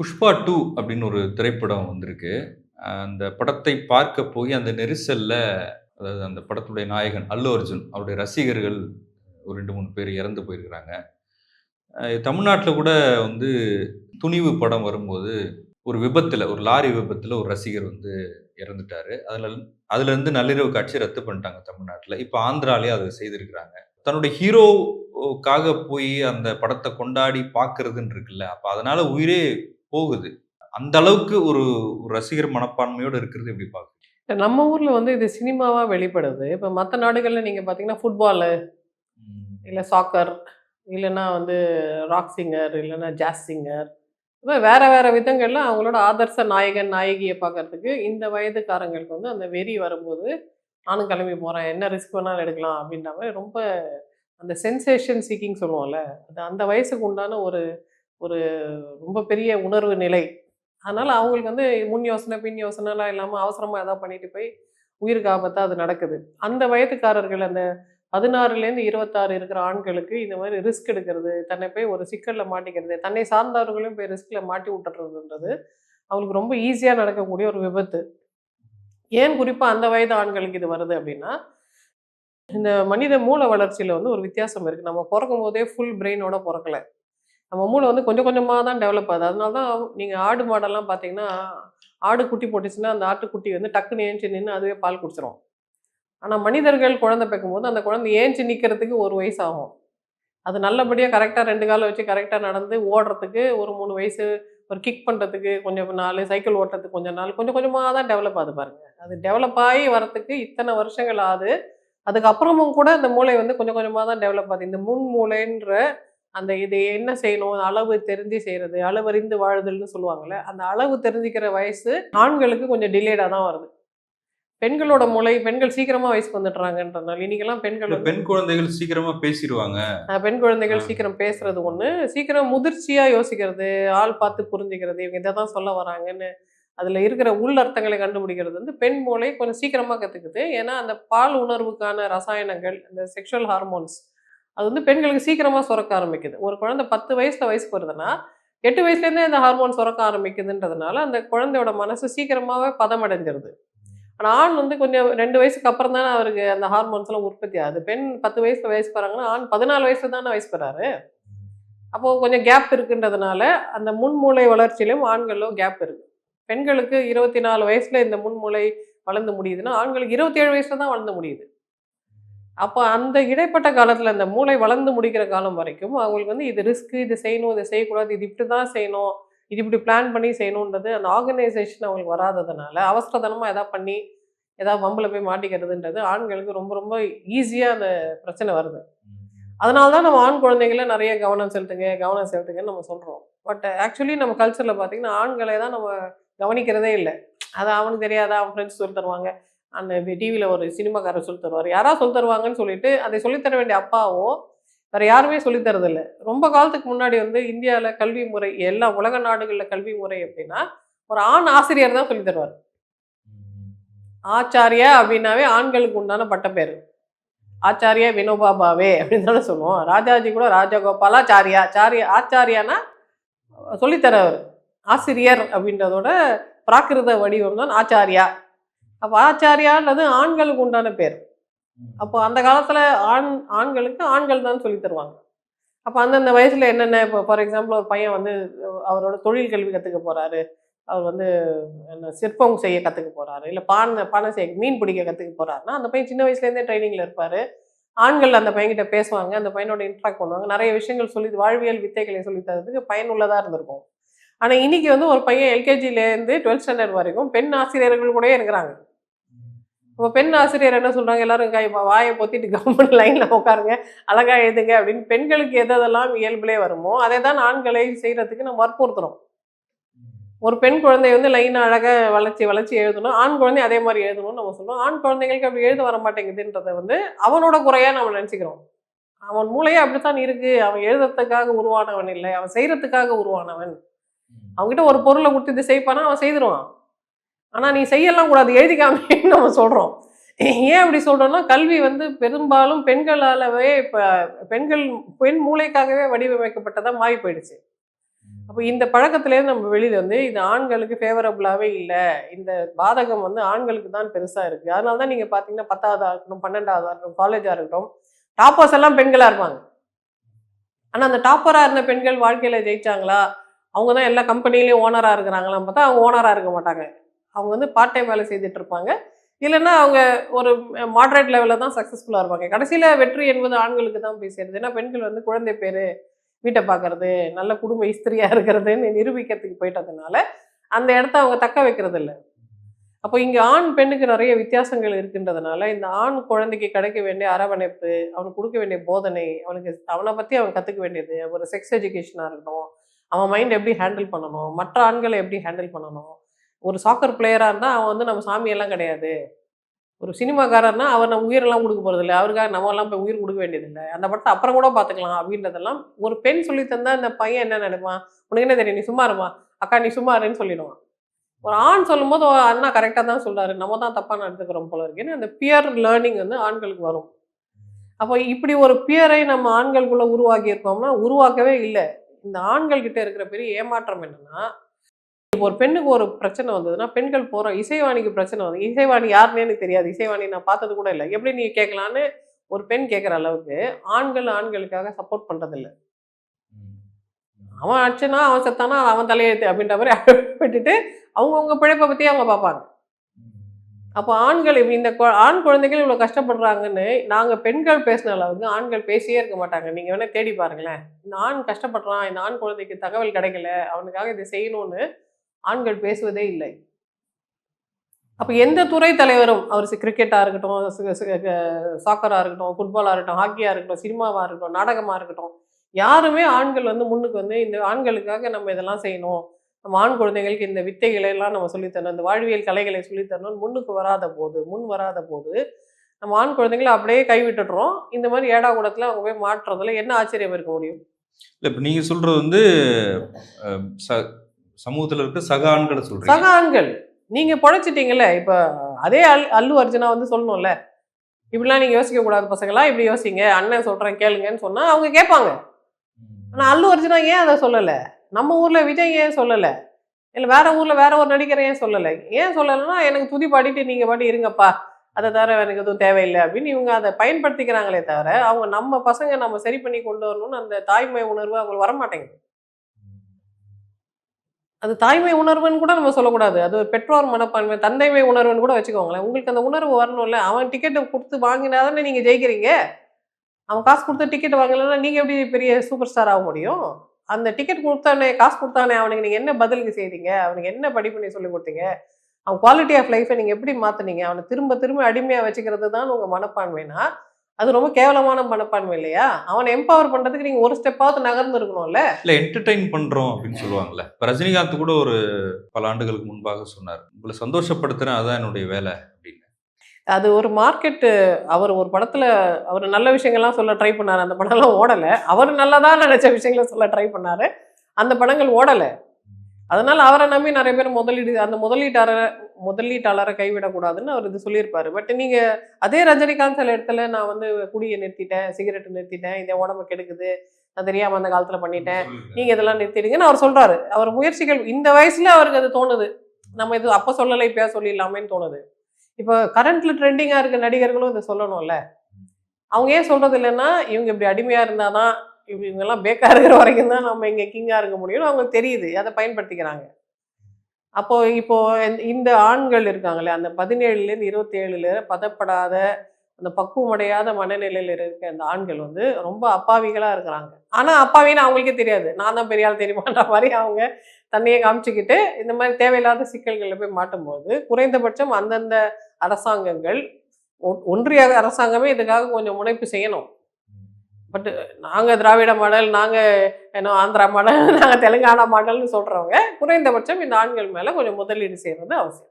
Pushpa two அப்படின்னு ஒரு திரைப்படம் வந்திருக்கு. அந்த படத்தை பார்க்க போய் அந்த நெரிசலில் அதாவது அந்த படத்துடைய நாயகன் அல்லு அர்ஜுன் அவருடைய ரசிகர்கள் ஒரு ரெண்டு மூணு பேர் இறந்து போயிருக்கிறாங்க. தமிழ்நாட்டில் கூட வந்து துணிவு படம் வரும்போது ஒரு விபத்தில் ஒரு லாரி விபத்தில் ஒரு ரசிகர் வந்து இறந்துட்டாரு. அதில் அதுலேருந்து நள்ளிரவு காட்சி ரத்து பண்ணிட்டாங்க தமிழ்நாட்டில். இப்போ ஆந்திராலேயே அதை செய்திருக்கிறாங்க. தன்னுடைய ஹீரோக்காக போய் அந்த படத்தை கொண்டாடி பார்க்கறதுன்னு இருக்குல்ல அப்போ அதனால் உயிரே போகுது. அந்த அளவுக்கு ஒரு ரசிகர் மனப்பான்மையோடு இருக்கிறது எப்படி பார்க்குறீங்க? நம்ம ஊர்ல வந்து இது சினிமாவா வெளிப்படுது. இப்போ மற்ற நாடுகள்ல நீங்க பாத்தீங்கன்னா ஃபுட்பாலு இல்லை சாக்கர் இல்லைன்னா வந்து ராக் சிங்கர் இல்லைன்னா ஜாஸ் சிங்கர் வேற வேற விதங்கள்ல அவங்களோட ஆதர்ச நாயகன் நாயகியை பார்க்கறதுக்கு இந்த வயதுக்காரங்களுக்கு வந்து அந்த வெறி வரும்போது நானும் கிளம்பி போறேன். என்ன ரிஸ்க் வேணாலும் எடுக்கலாம் அப்படின்ற மாதிரி ரொம்ப அந்த சென்சேஷன் சீக்கிங் சொல்லுவோம்ல அது அந்த வயசுக்கு உண்டான ஒரு ஒரு ரொம்ப பெரிய உணர்வு நிலை. அதனால் அவங்களுக்கு வந்து முன் யோசனை பின் யோசனைலாம் இல்லாமல் அவசரமாக எதாவது பண்ணிட்டு போய் உயிருக்கு ஆபத்தாக அது நடக்குது. அந்த வயதுக்காரர்கள் அந்த பதினாறுலேருந்து இருபத்தாறு இருக்கிற ஆண்களுக்கு இந்த மாதிரி ரிஸ்க் எடுக்கிறது தன்னை போய் ஒரு சிக்கலில் மாட்டிக்கிறது தன்னை சார்ந்தவர்களையும் போய் ரிஸ்கில் மாட்டி விட்டுறதுன்றது அவங்களுக்கு ரொம்ப ஈஸியாக நடக்கக்கூடிய ஒரு விபத்து. ஏன் குறிப்பாக அந்த வயது ஆண்களுக்கு இது வருது அப்படின்னா இந்த மனித மூளை வளர்ச்சியில் வந்து ஒரு வித்தியாசம் இருக்குது நம்ம பிறக்கும் போதே ஃபுல் பிரெயினோட பிறக்கலை. நம்ம மூளை வந்து கொஞ்சம் கொஞ்சமாக தான் டெவலப் ஆகுது. அதனால தான் நீங்கள் ஆடு மாடெல்லாம் பார்த்தீங்கன்னா ஆடு குட்டி போட்டுச்சுன்னா அந்த ஆட்டுக்குட்டி வந்து டக்குன்னு ஏஞ்சி நின்று அதுவே பால் குடிச்சிரும். ஆனால் மனிதர்கள் குழந்தை போது அந்த குழந்தை ஏஞ்சி நிற்கிறதுக்கு ஒரு வயசு ஆகும் அது நல்லபடியாக கரெக்டாக ரெண்டு காலம் வச்சு கரெக்டாக நடந்து ஓடுறதுக்கு ஒரு மூணு வயசு ஒரு கிக் பண்ணுறதுக்கு கொஞ்சம் நாள் சைக்கிள் ஓட்டுறதுக்கு கொஞ்சம் நாள் கொஞ்சம் கொஞ்சமாக தான் டெவலப் ஆகுது பாருங்கள் அது டெவலப் ஆகி வரத்துக்கு இத்தனை வருஷங்கள் ஆகுது. அதுக்கப்புறமும் கூட அந்த மூளை வந்து கொஞ்சம் கொஞ்சமாக தான் டெவலப் ஆகுது. இந்த முன் மூளைன்ற அந்த இது என்ன செய்யணும்? அளவு தெரிஞ்சு செய்கிறது அளவறிந்து வாழுதல்னு சொல்லுவாங்கள்ல அந்த அளவு தெரிஞ்சுக்கிற வயசு ஆண்களுக்கு கொஞ்சம் டிலேடாக தான் வருது. பெண்களோட மூளை பெண்கள் சீக்கிரமா வயசுக்கு வந்துடுறாங்கன்றதுனால இன்னைக்கெல்லாம் பெண்கள் பெண் குழந்தைகள் சீக்கிரமா பேசிடுவாங்க. பெண் குழந்தைகள் சீக்கிரம் பேசுறது ஒண்ணு சீக்கிரம் முதிர்ச்சியா யோசிக்கிறது ஆள் பார்த்து புரிஞ்சுக்கிறது இவங்க இதை தான் சொல்ல வராங்கன்னு அதுல இருக்கிற உள்ளர்த்தங்களை கண்டுபிடிக்கிறது வந்து பெண் மூளை கொஞ்சம் சீக்கிரமா கத்துக்குது. ஏன்னா அந்த பால் உணர்வுக்கான ரசாயனங்கள் அந்த செக்ஷுவல் ஹார்மோன்ஸ் அது வந்து பெண்களுக்கு சீக்கிரமாக சுரக்க ஆரம்பிக்குது. ஒரு குழந்தை பத்து வயசில் வயசுக்கு வருதுன்னா எட்டு வயசுலேருந்தே இந்த ஹார்மோன் சுரக்க ஆரம்பிக்குதுன்றதுனால அந்த குழந்தையோட மனசு சீக்கிரமாகவே பதமடைஞ்சிருது. ஆனால் ஆண் வந்து கொஞ்சம் ரெண்டு வயசுக்கு அப்புறம் தானே அவருக்கு அந்த ஹார்மோன்ஸ்லாம் உற்பத்தி ஆகுது. பெண் பத்து வயசுல வயசு போகிறாங்கன்னா ஆண் பதினாலு வயசுல தானே வயசு போகிறாரு அப்போது கொஞ்சம் கேப் இருக்குன்றதுனால அந்த முன்மூளை வளர்ச்சியிலும் ஆண்களிலும் கேப் இருக்குது பெண்களுக்கு இருபத்தி நாலு வயசில் இந்த முன்மூளை வளர்ந்து முடியுதுன்னா ஆண்களுக்கு இருபத்தி ஏழு தான் வளர்ந்து முடியுது. அப்போ அந்த இடைப்பட்ட காலத்தில் அந்த மூளை வளர்ந்து முடிக்கிற காலம் வரைக்கும் அவங்களுக்கு வந்து இது ரிஸ்க்கு இது செய்யணும் இதை செய்யக்கூடாது இது இப்படி தான் செய்யணும் இது இப்படி பிளான் பண்ணி செய்யணுன்றது அந்த ஆர்கனைசேஷன் அவங்களுக்கு வராததுனால அவசரதனமாக எதாவது பண்ணி ஏதாவது வம்பில் போய் மாட்டிக்கிறதுன்றது ஆண்களுக்கு ரொம்ப ரொம்ப ஈஸியாக அந்த பிரச்சனை வருது. அதனால தான் நம்ம ஆண் குழந்தைங்கள நிறைய கவனம் செலுத்துங்க கவனம் செலுத்துங்கன்னு நம்ம சொல்கிறோம் பட் ஆக்சுவலி நம்ம கல்ச்சரில் பார்த்திங்கன்னா ஆண்களை தான் நம்ம கவனிக்கிறதே இல்லை. அது அவனுக்கு தெரியாதா? அவன் ஃப்ரெண்ட்ஸ் சொல்லி தருவாங்க அந்த டிவியில் ஒரு சினிமாக்காரர் சொல்லி தருவார். யாராவது சொல்லி தருவாங்கன்னு சொல்லிட்டு அதை சொல்லித்தர வேண்டிய அப்பாவோ வேறு யாருமே சொல்லித்தரதில்லை ரொம்ப காலத்துக்கு முன்னாடி வந்து இந்தியாவில் கல்வி முறை எல்லா உலக நாடுகளில் கல்வி முறை அப்படின்னா ஒரு ஆண் ஆசிரியர் தான் சொல்லி தருவார். ஆச்சாரியா அப்படின்னாவே ஆண்களுக்கு உண்டான பட்டப்பேர் ஆச்சாரியா வினோபா பாவே அப்படின்னு தானே சொல்லுவோம். ராஜாஜி கூட ராஜகோபாலா சாரியா சாரியா ஆச்சாரியானா சொல்லித்தரவர் ஆசிரியர் அப்படின்றதோட பிராகிருத வடிவம் தான் ஆச்சாரியா. அப்போ ஆச்சாரியான்றது ஆண்களுக்கு உண்டான பேர். அப்போ அந்த காலத்தில் ஆண் ஆண்களுக்கு ஆண்கள் தான் சொல்லி தருவாங்க. அப்போ அந்தந்த வயசில் என்னென்ன இப்போ ஃபார் எக்ஸாம்பிள் ஒரு பையன் வந்து அவரோட தொழில் கல்வி கற்றுக்க போகிறாரு அவர் வந்து என்ன சிற்பம் செய்ய கற்றுக்க போகிறாரு இல்லை பானை பானை செய்ய மீன் பிடிக்க கற்றுக்க போகிறாருன்னா அந்த பையன் சின்ன வயசுலேருந்தே ட்ரைனிங்கில் இருப்பார். ஆண்கள் அந்த பையன்கிட்ட பேசுவாங்க அந்த பையனோட இன்ட்ராக்ட் பண்ணுவாங்க. நிறைய விஷயங்கள் சொல்லி வாழ்வியல் வித்தைகளை சொல்லி தரதுக்கு பயனுள்ளதாக இருந்திருக்கும். ஆனால் இன்னைக்கு வந்து ஒரு பையன் எல்கேஜிலேருந்து டுவெல்த் ஸ்டாண்டர்ட் வரைக்கும் பெண் ஆசிரியர்கள் கூட இருக்கிறாங்க. இப்போ பெண் ஆசிரியர் என்ன சொல்கிறாங்க எல்லாரும் கை வாயை பொத்திட்டு கவர்மெண்ட் லைனில் உட்காருங்க அழகா எழுதுங்க அப்படின்னு பெண்களுக்கு எதெல்லாம் இயல்பிலே வருமோ அதை தான் ஆண்களை செய்கிறதுக்கு நம்ம வற்புறுத்துறோம். ஒரு பெண் குழந்தை வந்து லைனை அழகாக வளர்ச்சி வளர்ச்சி எழுதணும். ஆண் குழந்தை அதே மாதிரி எழுதணும்னு நம்ம சொல்லுவோம் ஆண் குழந்தைங்களுக்கு அப்படி எழுத வர மாட்டேங்குதுன்றதை வந்து அவனோட குறையாக நம்ம நினச்சிக்கிறோம். அவன் மூளையே அப்படித்தான் இருக்குது அவன் எழுதுறதுக்காக உருவானவன் இல்லை. அவன் செய்கிறதுக்காக உருவானவன். அவங்ககிட்ட ஒரு பொருளை கொடுத்து இது செய்ப்பானா? அவன் செய்திருவான். ஆனால் நீ செய்யலாம் கூடாது எழுதிக்காமன்னு நம்ம சொல்கிறோம் ஏன் அப்படி சொல்கிறோன்னா கல்வி வந்து பெரும்பாலும் பெண்களாலவே இப்போ பெண்கள் பெண் மூளைக்காகவே வடிவமைக்கப்பட்டதாக மாறி போயிடுச்சு. அப்போ இந்த பழக்கத்துலேருந்து நம்ம வெளியில் வந்து இது ஆண்களுக்கு ஃபேவரபுளாகவே இல்லை. இந்த பாதகம் வந்து ஆண்களுக்கு தான் பெருசாக இருக்குது அதனால தான் நீங்கள் பார்த்தீங்கன்னா பத்தாவதாக இருக்கட்டும் பன்னெண்டாவதாக இருக்கட்டும் காலேஜாக இருக்கட்டும் டாப்பர்ஸ் எல்லாம் பெண்களாக இருப்பாங்க. ஆனால் அந்த டாப்பராக இருந்த பெண்கள் வாழ்க்கையில் ஜெயிச்சாங்களா? அவங்க தான் எல்லா கம்பெனிலையும் ஓனராக இருக்கிறாங்களான்னு பார்த்தா அவங்க ஓனராக இருக்க மாட்டாங்க. அவங்க வந்து பார்ட் டைம் வேலை செய்துட்டு இருப்பாங்க. இல்லைன்னா அவங்க ஒரு மாடரேட் லெவலில் தான் சக்ஸஸ்ஃபுல்லாக இருப்பாங்க. கடைசியில் வெற்றி என்பது ஆண்களுக்கு தான் போய் சேருது. ஏன்னா பெண்கள் வந்து குழந்தை பேர் வீட்டை பார்க்கறது நல்ல குடும்ப இஸ்திரியாக இருக்கிறதுன்னு நிரூபிக்கிறதுக்கு போயிட்டதுனால அந்த இடத்த அவங்க தக்க வைக்கிறது இல்லை அப்போ இங்கே ஆண் பெண்ணுக்கு நிறைய வித்தியாசங்கள் இருக்கின்றதுனால இந்த ஆண் குழந்தைக்கு கிடைக்க வேண்டிய அரவணைப்பு அவனுக்கு கொடுக்க வேண்டிய போதனை அவனுக்கு அவனை பற்றி அவன் கற்றுக்க வேண்டியது ஒரு செக்ஸ் எஜுகேஷனாக இருக்கட்டும் அவன் மைண்ட் எப்படி ஹேண்டில் பண்ணணும் மற்ற ஆண்களை எப்படி ஹேண்டில் பண்ணணும் ஒரு சாக்கர் பிளேயராக இருந்தால் அவன் வந்து நம்ம சாமியெல்லாம் கிடையாது. ஒரு சினிமாக்காரர்னா அவர் நம்ம உயிரெல்லாம் கொடுக்க போகிறதில்ல அவருக்காக நம்மலாம் போய் உயிர் கொடுக்க வேண்டியதில்லை. அந்த படத்தை அப்புறம் கூட பார்த்துக்கலாம் அப்படின்றதெல்லாம் ஒரு பெண் சொல்லி தந்தால் அந்த பையன் என்ன நினைப்பான்? உனக்கு என்ன தெரியும்? நீ சும்மா இருமா. அக்கா நீ சும்மா இருன்னு சொல்லிடுவான். ஒரு ஆண் சொல்லும்போது அண்ணா கரெக்டாக தான் சொல்கிறாரு நம்ம தான் தப்பாக நடந்துக்கிறோம் போல இருக்குன்னு அந்த பியர் லேர்னிங் வந்து ஆண்களுக்கு வரும். அப்போ இப்படி ஒரு பியரை நம்ம ஆண்களுக்குள்ளே உருவாக்கி இருக்கோம்னா உருவாக்கவே இல்லை. இந்த ஆண்கள்கிட்ட இருக்கிற பெரிய ஏமாற்றம் என்னன்னா இப்போ ஒரு பெண்ணுக்கு ஒரு பிரச்சனை வந்ததுன்னா பெண்கள் போற இசைவாணிக்கு பிரச்சனை வந்து இசைவாணி யாருன்னே எனக்கு தெரியாது. இசைவாணி நான் பார்த்தது கூட இல்லை. எப்படி நீங்கள் கேட்கலான்னு ஒரு பெண் கேட்குற அளவுக்கு ஆண்கள் ஆண்களுக்காக சப்போர்ட் பண்ணுறதில்ல அவன் அடிச்சனா அவன் செத்தானா அவன் தலையெழுத்து அப்படின்ற மாதிரி விட்டுட்டு அவங்கவுங்க பிழைப்பை பற்றி அவங்க பார்ப்பாங்க. அப்போ ஆண்கள் இந்த ஆண் குழந்தைகள் இவ்வளோ கஷ்டப்படுறாங்கன்னு நாங்கள் பெண்கள் பேசின அளவுக்கு ஆண்கள் பேசியே இருக்க மாட்டாங்க. நீங்கள் வேணால் தேடி பாருங்களேன். இந்த ஆண் கஷ்டப்படுறான் இந்த ஆண் குழந்தைக்கு தகவல் கிடைக்கல அவனுக்காக இதை செய்யணும்னு ஆண்கள் பேசுவதே இல்லை. அப்போ எந்த துறை தலைவரும் அவர் கிரிக்கெட்டாக இருக்கட்டும் சாக்கராக இருக்கட்டும் ஃபுட்பாலாக இருக்கட்டும் ஹாக்கியாக இருக்கட்டும் சினிமாவாக இருக்கட்டும் நாடகமாக இருக்கட்டும் யாருமே ஆண்கள் வந்து முன்னுக்கு வந்து இந்த ஆண்களுக்காக நம்ம இதெல்லாம் செய்யணும். நம்ம ஆண் குழந்தைகளுக்கு இந்த வித்தைகளை எல்லாம் நம்ம சொல்லித்தரணும் இந்த வாழ்வியல் கலைகளை சொல்லித்தரணும் முன்னுக்கு வராத போது முன் வராத போது நம்ம ஆண் குழந்தைங்களை அப்படியே கைவிட்டுடுறோம். இந்த மாதிரி ஏடா கூடத்தில் அவங்க போய் மாற்றுறதுல என்ன ஆச்சரியம் இருக்க முடியும்? இல்லை இப்போ நீங்கள் சொல்கிறது வந்து சமூகத்தில் இருக்க சக ஆண்களை சொல்றீங்க. சக ஆண்கள் நீங்க பொழைச்சிட்டீங்கல்ல இப்ப அதே அல் அல்லு அர்ஜுனா வந்து சொல்லணும்ல. இப்படிலாம் நீங்க யோசிக்க கூடாது பசங்களா? இப்படி யோசிங்க. அண்ணன் சொல்றேன் கேளுங்கன்னு சொன்னா அவங்க கேட்பாங்க. ஆனா அல்லு அர்ஜுனா ஏன் அதை சொல்லல? நம்ம ஊர்ல விஜய் ஏன் சொல்லல? இல்ல வேற ஊர்ல வேற ஒரு நடிகர் ஏன் சொல்லல? ஏன் சொல்லலைன்னா எனக்கு துதி பாடிட்டு நீங்க பாட்டி இருங்கப்பா. அதை தவிர எனக்கு எதுவும் தேவையில்லை அப்படின்னு இவங்க அதை பயன்படுத்திக்கிறாங்களே தவிர அவங்க நம்ம பசங்க நம்ம சரி பண்ணி கொண்டு வரணும்னு அந்த தாய்மை உணர்வு அவங்களுக்கு வரமாட்டேங்குது. அது தாய்மை உணர்வுன்னு கூட நம்ம சொல்லக்கூடாது. அது ஒரு பெற்றோர் மனப்பான்மை தந்தைமை உணர்வுன்னு கூட வச்சுக்கோங்களேன். உங்களுக்கு அந்த உணர்வு வரணும்ல. அவன் டிக்கெட்டை கொடுத்து வாங்கினா தானே நீங்கள் ஜெயிக்கிறீங்க? அவன் காசு கொடுத்து டிக்கெட் வாங்கலைன்னா நீங்கள் எப்படி பெரிய சூப்பர் ஸ்டார் ஆக முடியும்? அந்த டிக்கெட் கொடுத்தானே காசு கொடுத்தானே அவனுக்கு நீங்கள் என்ன பதிலுக்கு செய்தீங்க அவனுக்கு என்ன படிப்பு நீ சொல்லி கொடுத்தீங்க? அவன் குவாலிட்டி ஆஃப் லைஃப்பை நீங்கள் எப்படி மாற்றுனீங்க அவனை திரும்ப திரும்ப அடிமையாக வச்சுக்கிறது தான் உங்கள் மனப்பான்மைனா அது ரொம்ப கேவலமான மனப்பான்மை இல்லையா? அவனை எம்பவர் பண்ணுறதுக்கு நீங்கள் ஒரு ஸ்டெப்பாவது நகர்ந்து இருக்கணும்ல? இல்ல என்டர்டைன் பண்றோம் அப்படின்னு சொல்லுவாங்கல்ல. ரஜினிகாந்த் கூட ஒரு பல ஆண்டுகளுக்கு முன்பாக சொன்னார் உங்களை சந்தோஷப்படுத்துறேன் அதான் என்னுடைய வேலை அப்படின்னு. அது ஒரு மார்க்கெட்டு அவர் ஒரு படத்துல அவர் நல்ல விஷயங்கள்லாம் சொல்ல ட்ரை பண்ணாரு. அந்த படம்லாம் ஓடலை. அவர் நல்லதா நினைச்ச விஷயங்களை சொல்ல ட்ரை பண்ணாரு. அந்த படங்கள் ஓடலை. அதனால அவரை நம்பி நிறைய பேர் முதலீடு அந்த முதலீட்டாளரை முதலீட்டாளரை கைவிடக்கூடாதுன்னு அவர் இது சொல்லியிருப்பாரு. பட் நீங்க அதே ரஜினிகாந்த் சில இடத்துல நான் வந்து குடியை நிறுத்திட்டேன் சிகரெட் நிறுத்திட்டேன் இதை உடம்பு கெடுக்குது நான் தெரியாம அந்த காலத்துல பண்ணிட்டேன் நீங்க இதெல்லாம் நிறுத்திடுங்கன்னு அவர் சொல்றாரு. அவர் முயற்சிகள் இந்த வயசுல அவருக்கு அது தோணுது. நம்ம இது அப்ப சொல்லலை இப்பயா சொல்லிடலாமேன்னு தோணுது. இப்போ கரண்ட்ல ட்ரெண்டிங்கா இருக்க நடிகர்களும் இதை சொல்லணும்ல. அவங்க ஏன் சொல்றது இல்லைன்னா இவங்க இப்படி அடிமையா இருந்தாதான் இப்படி இவங்கெல்லாம் பேக்கா இருக்கிற வரைக்கும் தான் நம்ம இங்க கிங்கா இருக்க முடியும்னு அவங்களுக்கு தெரியுது. அதை பயன்படுத்திக்கிறாங்க. அப்போ இப்போ இந்த- இந்த ஆண்கள் இருக்காங்களே அந்த பதினேழுலேருந்து இருபத்தி ஏழுல பதப்படாத அந்த பக்குவமடையாத மனநிலையில் இருக்க அந்த ஆண்கள் வந்து ரொம்ப அப்பாவிகளாக இருக்கிறாங்க. ஆனால் அப்பாவின்னு அவங்களுக்கே தெரியாது. நான் தான் பெரிய ஆள் தெரியுமான்ற மாதிரி அவங்க தன்னையே காமிச்சிக்கிட்டு இந்த மாதிரி தேவையில்லாத சிக்கல்களில் போய் மாட்டும்போது குறைந்தபட்சம் அந்தந்த அரசாங்கங்கள் ஒ- ஒன்றிய அரசாங்கமே இதுக்காக கொஞ்சம் முனைப்பு செய்யணும். பட் நாங்கள் திராவிட மாடல் நாங்கள் என்ன ஆந்திரா மாடல் நாங்கள் தெலுங்கானா மாடல்னு சொல்கிறவங்க குறைந்தபட்சம் இந்த ஆண்கள் மேலே கொஞ்சம் முதலீடு செய்கிறது அவசியம்.